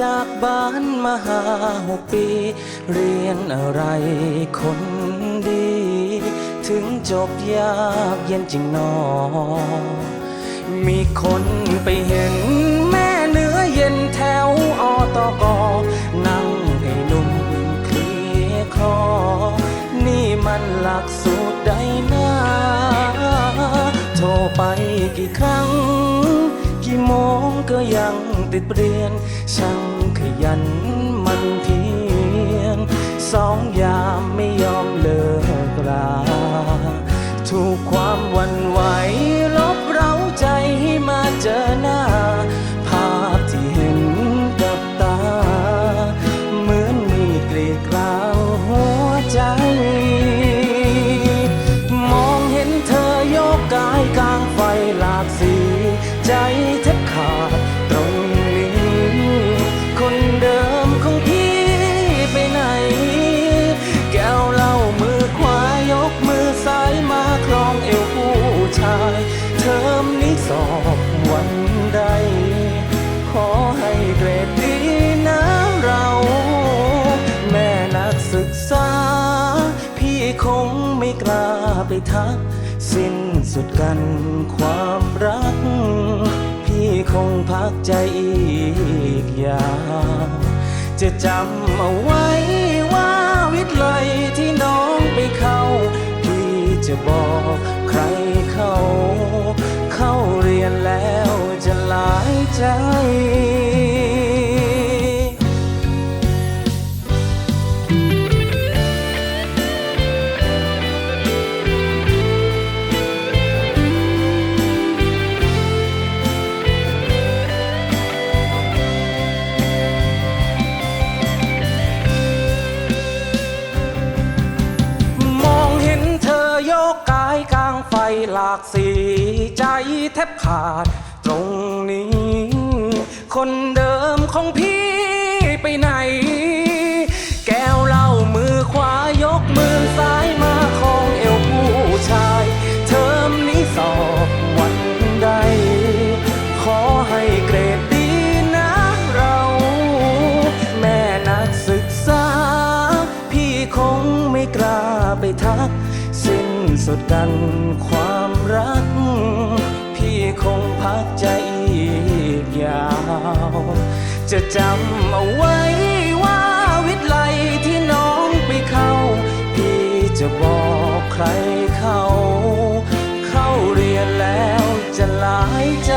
จากบ้านมาหาหกปี เรียนอะไรคนดี ถึงจบยากเย็นจริงนอ มีคนไปเห็นแม่เนื้อเย็นแถวอตกนั่งให้หนุ่มเคลียร์คอนี่มันหลักสูตรใดนาโทรไปกี่ครั้ง กี่โมงก็ยังติดเรียน ช่างขยันมันเพียรสองยามไม่ยอมเลิกราถูกความวันไหวลบเร้าใจให้มาเจอหน้า ภาพที่เห็นกับตา เหมือนมีกรีดกราวหัวใจ มองเห็นเธอโยกกายกลางไฟหลากสีใจ ชาย เทอมนี้สอบวันใด ขอให้เกรดดีนะเรา แม่นักศึกษา พี่คงไม่กล้าไปทัก สิ้นสุดกันความรัก พี่คงพักใจอีกยาวจะจำเอาไว้ว่าวิทย์ไลยที่น้องไปเข้า พี่จะบอกากสีใจแทบขาด ตรงนี้ คนเดิมของพี่ไปไหน แก้วเหล้ามือขวายกมือซ้ายมาของเอวผู้ชาย เทอมนี้สอบวันใด ขอให้เกรดดีนะเรา แม่นักศึกษา พี่คงไม่กล้าไปทัก สิ้นสุดกันความ รัก พี่คงพักใจอีกยาว จะจำเอาไว้ว่าวิทย์ไลที่น้องไปเข้า พี่จะบอกใครเขา เข้าเรียนแล้วจะหลายใจ